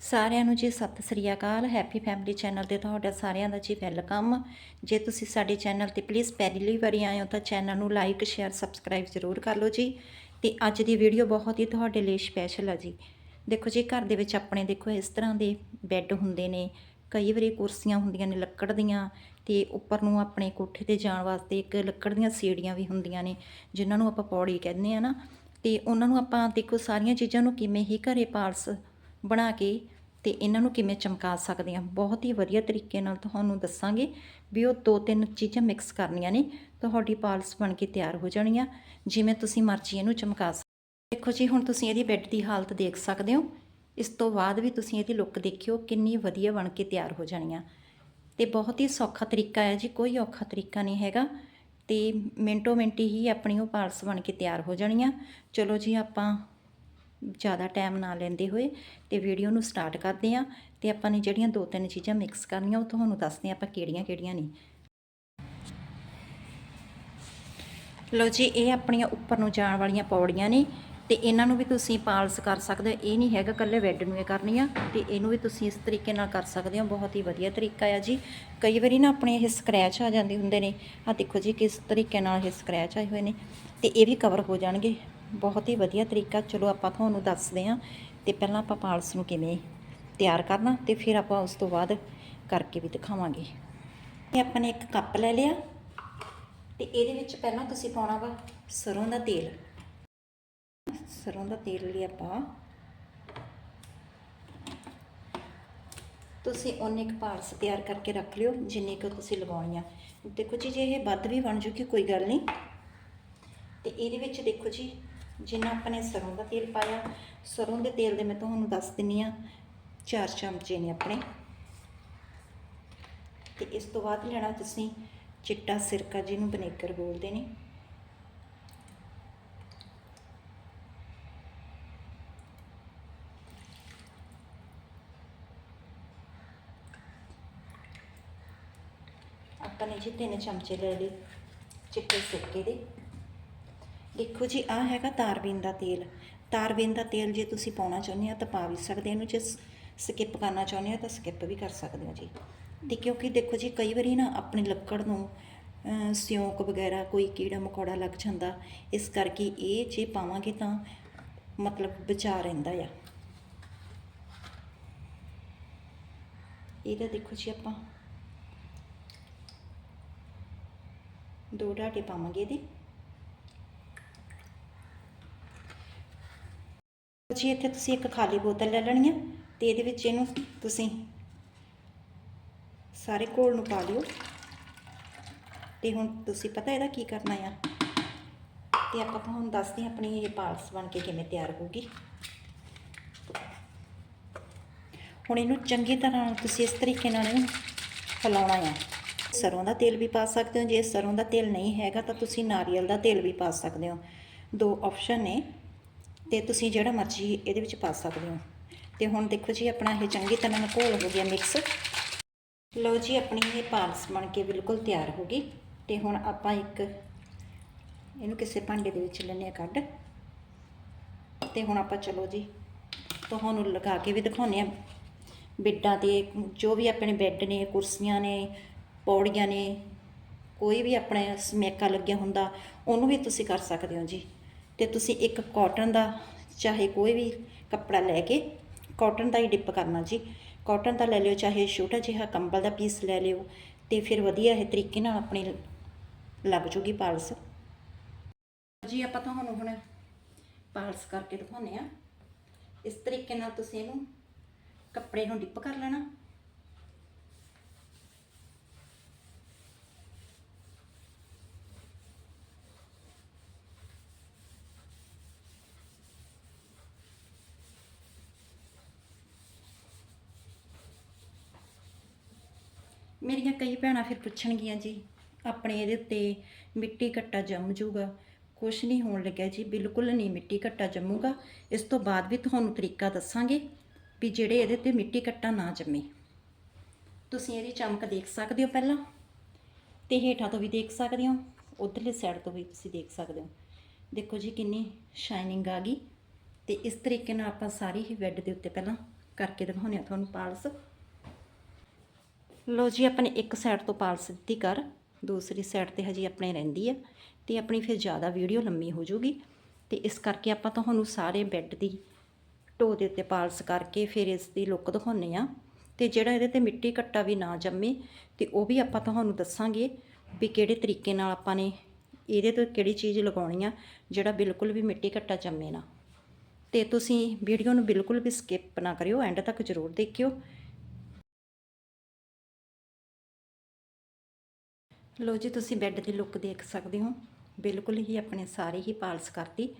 ਸਾਰਿਆਂ ਨੂੰ ਜੀ ਸਤਿ ਸ੍ਰੀ ਅਕਾਲ ਹੈਪੀ ਫੈਮਿਲੀ ਚੈਨਲ ਤੇ ਤੁਹਾਡਾ ਸਾਰਿਆਂ ਦਾ ਜੀ ਵੈਲਕਮ। ਜੇ ਤੁਸੀਂ ਸਾਡੇ ਚੈਨਲ ਤੇ ਪਲੀਜ਼ ਪਹਿਲੀ ਵਾਰੀ ਆਏ ਹੋ ਤਾਂ ਚੈਨਲ ਨੂੰ ਲਾਈਕ ਸ਼ੇਅਰ ਸਬਸਕ੍ਰਾਈਬ ਜ਼ਰੂਰ ਕਰ ਲਓ ਜੀ। ਤੇ ਅੱਜ ਦੀ ਵੀਡੀਓ ਬਹੁਤ ਹੀ ਤੁਹਾਡੇ ਲਈ ਸਪੈਸ਼ਲ ਆ ਜੀ। ਦੇਖੋ ਜੀ, ਘਰ ਦੇ ਵਿੱਚ ਆਪਣੇ ਦੇਖੋ ਇਸ ਤਰ੍ਹਾਂ ਦੇ ਬੈੱਡ ਹੁੰਦੇ ਨੇ। ਕਈ ਵਾਰੀ ਕੁਰਸੀਆਂ ਹੁੰਦੀਆਂ ਨੇ ਲੱਕੜ ਦੀਆਂ ਤੇ ਉੱਪਰ ਨੂੰ ਆਪਣੇ ਕੋਠੇ ਤੇ ਜਾਣ ਵਾਸਤੇ ਇੱਕ ਲੱਕੜ ਦੀਆਂ ਸੀੜੀਆਂ ਵੀ ਹੁੰਦੀਆਂ ਨੇ, ਜਿਨ੍ਹਾਂ ਨੂੰ ਆਪਾਂ ਪੌੜੀ ਕਹਿੰਦੇ ਆ ਨਾ। ਤੇ ਉਹਨਾਂ ਨੂੰ ਆਪਾਂ ਦੇਖੋ ਸਾਰੀਆਂ ਚੀਜ਼ਾਂ ਨੂੰ ਕਿਵੇਂ ਹੀ ਘਰੇ ਪਾਲਸ ਬਣਾ ਕੇ ਤੇ ਇਹਨਾਂ ਨੂੰ ਕਿਵੇਂ ਚਮਕਾ ਸਕਦੇ ਆ ਬਹੁਤ ਹੀ ਵਧੀਆ ਤਰੀਕੇ ਨਾਲ ਤੁਹਾਨੂੰ ਦੱਸਾਂਗੇ ਵੀ ਉਹ ਦੋ ਤਿੰਨ ਚੀਜ਼ਾਂ ਮਿਕਸ ਕਰਨੀਆਂ ਨੇ। ਤੁਹਾਡੀ ਪਾਲਸ ਬਣ ਕੇ ਤਿਆਰ ਹੋ ਜਾਣੀਆਂ ਜਿਵੇਂ ਤੁਸੀਂ ਮਰਜ਼ੀ ਇਹਨੂੰ ਚਮਕਾ ਸਕਦੇ ਦੇਖੋ ਜੀ, ਹੁਣ ਤੁਸੀਂ ਇਹਦੀ ਬੈੱਡ ਦੀ ਹਾਲਤ ਦੇਖ ਸਕਦੇ ਹੋ। ਇਸ ਤੋਂ ਬਾਅਦ ਵੀ ਤੁਸੀਂ ਇਹਦੀ ਲੁੱਕ ਦੇਖਿਓ, ਕਿੰਨੀ ਵਧੀਆ ਬਣ ਕੇ ਤਿਆਰ ਹੋ ਜਾਣੀਆਂ ਤੇ ਬਹੁਤ ਹੀ ਸੌਖਾ ਤਰੀਕਾ ਹੈ ਜੀ, ਕੋਈ ਔਖਾ ਤਰੀਕਾ ਨਹੀਂ ਹੈਗਾ। ਤੇ ਮਿੰਟੋ ਮਿੰਟੀ ਹੀ ਆਪਣੀ ਉਹ ਪਾਲਸ ਬਣ ਕੇ ਤਿਆਰ ਹੋ ਜਾਣੀਆਂ ਚਲੋ ਜੀ, ਆਪਾਂ ਜ਼ਿਆਦਾ ਟਾਈਮ ਨਾ ਲੈਂਦੇ ਹੋਏ ਤੇ ਵੀਡੀਓ ਨੂੰ ਸਟਾਰਟ ਕਰਦੇ ਹਾਂ ਤੇ ਆਪਾਂ ਨੇ ਜਿਹੜੀਆਂ ਦੋ ਤਿੰਨ ਚੀਜ਼ਾਂ ਮਿਕਸ ਕਰਨੀਆਂ, ਉਹ ਤੁਹਾਨੂੰ ਦੱਸਦੇ ਹਾਂ ਆਪਾਂ ਕਿਹੜੀਆਂ ਕਿਹੜੀਆਂ ਨੇ। ਲੋ ਜੀ, ਇਹ ਆਪਣੀਆਂ ਉੱਪਰ ਨੂੰ ਜਾਣ ਵਾਲੀਆਂ ਪੌੜੀਆਂ ਨੇ ਤੇ ਇਹਨਾਂ ਨੂੰ ਵੀ ਤੁਸੀਂ ਪਾਲਸ ਕਰ ਸਕਦੇ ਹੋ। ਇਹ ਨਹੀਂ ਹੈਗਾ ਕੱਲੇ ਬੈੱਡ ਨੂੰ ਇਹ ਕਰਨੀ ਆ ਤੇ ਇਹਨੂੰ ਵੀ ਤੁਸੀਂ ਇਸ ਤਰੀਕੇ ਨਾਲ ਕਰ ਸਕਦੇ ਹੋ। ਬਹੁਤ ਹੀ ਵਧੀਆ ਤਰੀਕਾ ਆ ਜੀ। ਕਈ ਵਾਰੀ ਨਾ ਆਪਣੇ ਇਹ ਸਕ੍ਰੈਚ ਆ ਜਾਂਦੇ ਹੁੰਦੇ ਨੇ। ਆ ਦੇਖੋ ਜੀ, ਕਿਸ ਤਰੀਕੇ ਨਾਲ ਇਹ ਸਕ੍ਰੈਚ ਆਏ ਹੋਏ ਨੇ ਤੇ ਇਹ ਵੀ ਕਵਰ ਹੋ ਜਾਣਗੇ। ਬਹੁਤ ਹੀ ਵਧੀਆ ਤਰੀਕਾ। ਚਲੋ ਆਪਾਂ ਤੁਹਾਨੂੰ ਦੱਸਦੇ ਹਾਂ ਤੇ ਪਹਿਲਾਂ ਆਪਾਂ ਪਾਲਸ ਨੂੰ ਕਿਵੇਂ ਤਿਆਰ ਕਰਨਾ ਤੇ ਫਿਰ ਆਪਾਂ ਉਸ ਤੋਂ ਬਾਅਦ ਕਰਕੇ ਵੀ ਦਿਖਾਵਾਂਗੇ। ਇਹ ਆਪਾਂ ਨੇ ਇੱਕ ਕੱਪ ਲੈ ਲਿਆ ਤੇ ਇਹਦੇ ਵਿੱਚ ਪਹਿਲਾਂ ਤੁਸੀਂ ਪਾਉਣਾ ਵਾ ਸਰੋਂ ਦਾ ਤੇਲ। ਸਰੋਂ ਦਾ ਤੇਲ ਲਿਆ ਆਪਾਂ ਤੁਸੀਂ ਉਹਨੇ ਇੱਕ ਪਾਰਸ ਤਿਆਰ ਕਰਕੇ ਰੱਖ ਲਿਓ ਜਿੰਨੀ ਕੁ ਤੁਸੀਂ ਲਗਾਉਣੀ ਆ। ਦੇਖੋ ਜੀ, ਜੇ ਇਹ ਵੱਧ ਵੀ ਬਣ ਜੂਗੀ, ਕੋਈ ਗੱਲ ਨਹੀਂ। ਤੇ ਇਹਦੇ ਵਿੱਚ ਦੇਖੋ ਜੀ ਜਿੰਨਾ ਆਪਾਂ ਨੇ ਸਰੋਂ ਦਾ ਤੇਲ ਪਾਇਆ, ਸਰੋਂ ਦੇ ਤੇਲ ਦੇ ਮੈਂ ਤੁਹਾਨੂੰ ਦੱਸ ਦਿੰਨੀ ਆ, ਚਾਰ ਚਮਚੇ ਨੇ ਆਪਣੇ। ਤੇ ਇਸ ਤੋਂ ਬਾਅਦ ਲੈਣਾ ਤੁਸੀਂ ਚਿੱਟਾ ਸਿਰਕਾ ਜਿਹਨੂੰ ਬਨੇਕਰ ਬੋਲਦੇ ਨੇ। ਆਪਾਂ ਨੇ ਜੀ ਤਿੰਨ ਚਮਚੇ ਲੈ ਲਏ ਚਿੱਟੇ ਸਿਰਕੇ ਦੇ। ਦੇਖੋ ਜੀ ਆ ਹੈਗਾ ਤਾਰਬੀਨ ਦਾ ਤੇਲ। ਤਾਰਬੀਨ ਦਾ ਤੇਲ ਜੇ ਤੁਸੀਂ ਪਾਉਣਾ ਚਾਹੁੰਦੇ ਆ ਤਾਂ ਪਾ ਵੀ ਸਕਦੇ ਇਹਨੂੰ ਜੇ ਸਕਿਪ ਕਰਨਾ ਚਾਹੁੰਦੇ ਆ ਤਾਂ ਸਕਿਪ ਵੀ ਕਰ ਸਕਦੇ ਹੋ ਜੀ। ਤੇ ਕਿਉਂਕਿ ਦੇਖੋ ਜੀ, ਕਈ ਵਾਰੀ ਨਾ ਆਪਣੀ ਲੱਕੜ ਨੂੰ ਸਿਉਂਕ ਵਗੈਰਾ ਕੋਈ ਕੀੜਾ ਮਕੌੜਾ ਲੱਗ ਜਾਂਦਾ, ਇਸ ਕਰਕੇ ਇਹ ਜੇ ਪਾਵਾਂਗੇ ਤਾਂ ਮਤਲਬ ਬਚਾ ਰਹਿੰਦਾ ਆ। ਇਹਦਾ ਦੇਖੋ ਜੀ ਆਪਾਂ ਦੋ ਡਾਟੇ ਪਾਵਾਂਗੇ ਇਹਦੇ। ਜੀ ਇੱਥੇ ਤੁਸੀਂ ਇੱਕ ਖਾਲੀ ਬੋਤਲ ਲੈ ਲੈਣੀ ਆ ਤੇ ਇਹਦੇ ਵਿੱਚ ਇਹਨੂੰ ਤੁਸੀਂ ਸਾਰੇ ਘੋਲ ਨੂੰ ਪਾ ਲਿਓ। ਤੇ ਹੁਣ ਤੁਸੀਂ ਪਤਾ ਇਹਦਾ ਕੀ ਕਰਨਾ ਆ? ਤੇ ਆਪਾਂ ਤੁਹਾਨੂੰ ਦੱਸਦੇ ਹਾਂ ਆਪਣੀ ਇਹ ਪਾਲਸ ਬਣ ਕੇ ਕਿਵੇਂ ਤਿਆਰ ਹੋਊਗੀ। ਹੁਣ ਇਹਨੂੰ ਚੰਗੀ ਤਰ੍ਹਾਂ ਤੁਸੀਂ ਇਸ ਤਰੀਕੇ ਨਾਲ ਇਹਨੂੰ ਹਿਲਾਉਣਾ ਆ। ਸਰੋਂ ਦਾ ਤੇਲ ਵੀ ਪਾ ਸਕਦੇ ਹੋ, ਜੇ ਸਰੋਂ ਦਾ ਤੇਲ ਨਹੀਂ ਹੈਗਾ ਤਾਂ ਤੁਸੀਂ ਨਾਰੀਅਲ ਦਾ ਤੇਲ ਵੀ ਪਾ ਸਕਦੇ ਹੋ। ਦੋ ਆਪਸ਼ਨ ਨੇ। ਤੇ ਤੁਸੀਂ ਜਿਹੜਾ ਮਰਜ਼ੀ ਇਹਦੇ ਵਿੱਚ ਪਾ ਸਕਦੇ ਹੋ। ਤੇ ਹੁਣ ਦੇਖੋ ਜੀ, ਆਪਣਾ ਇਹ ਚੰਗੀ ਤਰ੍ਹਾਂ ਨਾਲ ਘੋਲ ਹੋ ਗਿਆ ਮਿਕਸ ਲਓ ਜੀ, ਆਪਣੀ ਇਹ ਪਾਲਸ ਬਣ ਕੇ ਬਿਲਕੁਲ ਤਿਆਰ ਹੋ ਗਈ। ਤੇ ਹੁਣ ਆਪਾਂ ਇੱਕ ਇਹਨੂੰ ਕਿਸੇ ਭਾਂਡੇ ਦੇ ਵਿੱਚ ਲੈਣੇ ਆ ਕੱਢ। ਤੇ ਹੁਣ ਆਪਾਂ ਚਲੋ ਜੀ, ਤੁਹਾਨੂੰ ਲਗਾ ਕੇ ਵੀ ਦਿਖਾਉਂਦੇ ਆ ਬਿੱਡਾਂ ਤੇ ਜੋ ਵੀ ਆਪਣੇ ਬੈੱਡ ਨੇ, ਕੁਰਸੀਆਂ ਨੇ, ਪੌੜੀਆਂ ਨੇ, ਕੋਈ ਵੀ ਆਪਣੇ ਸਮੇਕਾ ਲੱਗਿਆ ਹੁੰਦਾ, ਉਹਨੂੰ ਵੀ ਤੁਸੀਂ ਕਰ ਸਕਦੇ ਹੋ ਜੀ। ਤੇ ਤੁਸੀਂ ਇੱਕ ਕਾਟਨ ਦਾ ਚਾਹੇ ਕੋਈ ਵੀ ਕੱਪੜਾ ਲੈ ਕੇ ਕਾਟਨ ਦਾ ਹੀ ਡਿਪ ਕਰਨਾ ਜੀ। ਕਾਟਨ ਦਾ ਲੈ ਲਿਓ, ਚਾਹੇ ਛੋਟਾ ਜਿਹਾ ਕੰਬਲ ਦਾ ਪੀਸ ਲੈ ਲਿਓ ਤੇ ਫਿਰ ਵਧੀਆ ਇਹ ਤਰੀਕੇ ਨਾਲ ਆਪਣੀ ਲੱਗ ਜੂਗੀ ਪਾਲਸ। ਜੀ, ਆਪਾਂ ਤੁਹਾਨੂੰ ਹੁਣ ਪਾਲਸ ਕਰਕੇ ਦਿਖਾਉਂਦੇ ਆ ਇਸ ਤਰੀਕੇ ਨਾਲ ਤੁਸੀਂ ਇਹਨੂੰ ਕੱਪੜੇ ਨੂੰ ਡਿਪ ਕਰ ਲੈਣਾ। ਮੇਰੀਆਂ ਕਈ ਭੈਣਾਂ ਫਿਰ ਪੁੱਛਣਗੀਆਂ ਜੀ, ਆਪਣੇ ਇਹਦੇ ਉੱਤੇ ਮਿੱਟੀ ਘੱਟਾ ਜੰਮ ਜੂਗਾ ਕੁਛ ਨਹੀਂ ਹੋਣ ਲੱਗਿਆ ਜੀ, ਬਿਲਕੁਲ ਨਹੀਂ ਮਿੱਟੀ ਘੱਟਾ ਜੰਮੂਗਾ। ਇਸ ਤੋਂ ਬਾਅਦ ਵੀ ਤੁਹਾਨੂੰ ਤਰੀਕਾ ਦੱਸਾਂਗੇ ਵੀ ਜਿਹੜੇ ਇਹਦੇ ਤੇ ਮਿੱਟੀ ਘੱਟਾ ਨਾ ਜੰਮੇ। ਤੁਸੀਂ ਇਹਦੀ ਚਮਕ ਦੇਖ ਸਕਦੇ ਹੋ ਪਹਿਲਾਂ। ਤੇ ਹੇਠਾਂ ਤੋਂ ਵੀ ਦੇਖ ਸਕਦੇ ਹੋ, ਉਧਰਲੀ ਸਾਈਡ ਤੋਂ ਵੀ ਤੁਸੀਂ ਦੇਖ ਸਕਦੇ ਹੋ। ਦੇਖੋ ਜੀ ਕਿੰਨੀ ਸ਼ਾਈਨਿੰਗ ਆ ਗਈ। ਤੇ ਇਸ ਤਰੀਕੇ ਨਾਲ ਆਪਾਂ ਸਾਰੀ ਹੀ ਬੈੱਡ ਦੇ ਉੱਤੇ ਪਹਿਲਾਂ ਕਰਕੇ ਦਿਖਾਉਂਦੇ ਆ ਤੁਹਾਨੂੰ ਪਾਲਸ ਲੋ ਜੀ, ਆਪਾਂ ਨੇ ਇੱਕ ਸਾਈਡ ਤੋਂ ਪਾਲਸ ਦਿੱਤੀ ਕਰ, ਦੂਸਰੀ ਸਾਈਡ ਤੇ ਹਜੇ ਆਪਣੇ ਰਹਿੰਦੀ ਆ ਤੇ ਆਪਣੀ ਫਿਰ ਜ਼ਿਆਦਾ ਵੀਡੀਓ ਲੰਮੀ ਹੋ ਜਾਊਗੀ ਤੇ ਇਸ ਕਰਕੇ ਆਪਾਂ ਤੁਹਾਨੂੰ ਸਾਰੇ ਬੈੱਡ ਦੀ ਢੋ ਦੇ ਉੱਤੇ ਪਾਲਸ ਕਰਕੇ ਫਿਰ ਇਸ ਦੀ ਲੁੱਕ ਦਿਖਾਉਂਦੇ ਆ ਤੇ ਜਿਹੜਾ ਇਹਦੇ ਤੇ ਮਿੱਟੀ ਘੱਟਾ ਵੀ ਨਾ ਜੰਮੇ ਤੇ ਉਹ ਵੀ ਆਪਾਂ ਤੁਹਾਨੂੰ ਦੱਸਾਂਗੇ ਵੀ ਕਿਹੜੇ ਤਰੀਕੇ ਨਾਲ ਆਪਾਂ ਨੇ ਇਹਦੇ ਤੋਂ ਕਿਹੜੀ ਚੀਜ਼ ਲਗਾਉਣੀ ਆ ਜਿਹੜਾ ਬਿਲਕੁਲ ਵੀ ਮਿੱਟੀ ਘੱਟਾ ਜੰਮੇ ਨਾ। ਤੇ ਤੁਸੀਂ ਵੀਡੀਓ ਨੂੰ ਬਿਲਕੁਲ ਵੀ ਸਕਿਪ ਨਾ ਕਰਿਓ ਐਂਡ ਤੱਕ ਜ਼ਰੂਰ ਦੇਖਿਓ। ਲੋ ਜੀ, ਤੁਸੀਂ ਬੈੱਡ ਦੀ ਲੁੱਕ ਦੇਖ ਸਕਦੇ ਹੋ। ਬਿਲਕੁਲ ਹੀ ਆਪਣੇ ਸਾਰੇ ਹੀ ਪਾਲਸ ਕਰਤੀ।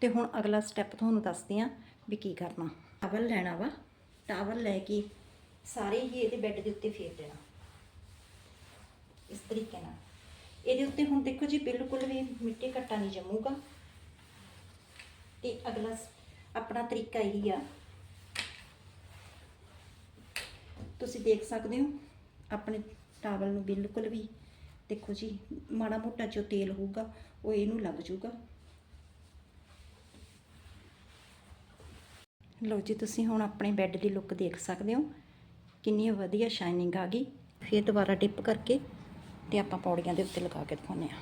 ਤੇ ਹੁਣ ਅਗਲਾ ਸਟੈਪ ਤੁਹਾਨੂੰ ਦੱਸਦੇ ਆ ਵੀ ਕੀ ਕਰਨਾ। ਟਾਵਲ ਲੈਣਾ ਵਾ। ਟਾਵਲ ਲੈ ਕੇ ਸਾਰੇ ਹੀ ਇਹਦੇ ਬੈੱਡ ਦੇ ਉੱਤੇ ਫੇਰ ਦੇਣਾ। ਇਸ ਤਰੀਕੇ ਨਾਲ। ਇਹਦੇ ਉੱਤੇ ਹੁਣ ਦੇਖੋ ਜੀ, ਬਿਲਕੁਲ ਵੀ ਮਿੱਟੀ ਘੱਟਾ ਨਹੀਂ ਜੰਮੂਗਾ। ਤੇ ਅਗਲਾ ਆਪਣਾ ਤਰੀਕਾ ਇਹੀ ਆ। ਤੁਸੀਂ ਦੇਖ ਸਕਦੇ ਹੋ, ਆਪਣੇ ਟਾਵਲ ਨੂੰ ਬਿਲਕੁਲ ਵੀ ਦੇਖੋ ਜੀ, ਮਾੜਾ ਮੋਟਾ ਜੋ ਤੇਲ ਹੋਊਗਾ, ਉਹ ਇਹਨੂੰ ਲੱਗ ਜਾਊਗਾ। ਲਓ ਜੀ, ਤੁਸੀਂ ਹੁਣ ਆਪਣੇ ਬੈੱਡ ਦੀ ਲੁੱਕ ਦੇਖ ਸਕਦੇ ਹੋ। ਕਿੰਨੀ ਵਧੀਆ ਸ਼ਾਈਨਿੰਗ ਆ ਗਈ। ਫਿਰ ਦੁਬਾਰਾ ਡਿਪ ਕਰਕੇ ਤੇ ਆਪਾਂ ਪੌੜੀਆਂ ਦੇ ਉੱਤੇ ਲਗਾ ਕੇ ਦਿਖਾਉਂਦੇ ਆ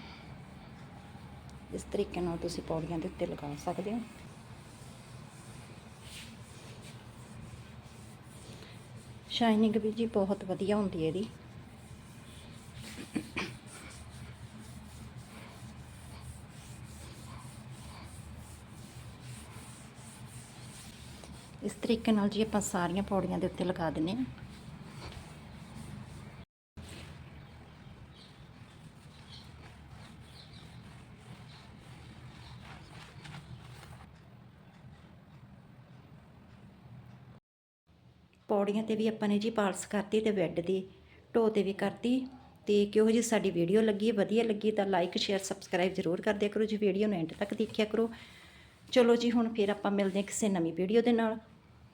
ਇਸ ਤਰੀਕੇ ਨਾਲ ਤੁਸੀਂ ਪੌੜੀਆਂ ਦੇ ਉੱਤੇ ਲਗਾ ਸਕਦੇ ਹੋ। ਸ਼ਾਈਨਿੰਗ ਵੀ ਜੀ ਬਹੁਤ ਵਧੀਆ ਹੁੰਦੀ ਹੈ ਇਹਦੀ। ਇਸ ਤਰੀਕੇ ਨਾਲ ਜੀ ਆਪਾਂ ਸਾਰੀਆਂ ਪੌੜੀਆਂ ਦੇ ਉੱਤੇ ਲਗਾ ਦਿੰਨੇ ਆ ਪੌੜੀਆਂ ਤੇ ਵੀ ਆਪਾਂ ਨੇ ਜੀ ਪਾਲਸ ਕਰਤੀ ਤੇ ਬੈੱਡ ਦੀ, ਢੋ ਤੇ ਵੀ ਕਰਤੀ ਤੇ ਕਿਹੋ ਜੀ ਸਾਡੀ ਵੀਡੀਓ ਲੱਗੀ, ਵਧੀਆ ਲੱਗੀ ਤਾਂ ਲਾਈਕ ਸ਼ੇਅਰ ਸਬਸਕ੍ਰਾਈਬ ਜ਼ਰੂਰ ਕਰ ਦਿਆ ਕਰੋ ਜੀ, ਵੀਡੀਓ ਨੂੰ ਐਂਡ ਤੱਕ ਦੇਖਿਆ ਕਰੋ। ਚਲੋ ਜੀ ਹੁਣ ਫਿਰ ਆਪਾਂ ਮਿਲਦੇ ਹਾਂ ਕਿਸੇ ਨਵੀਂ ਵੀਡੀਓ ਦੇ ਨਾਲ।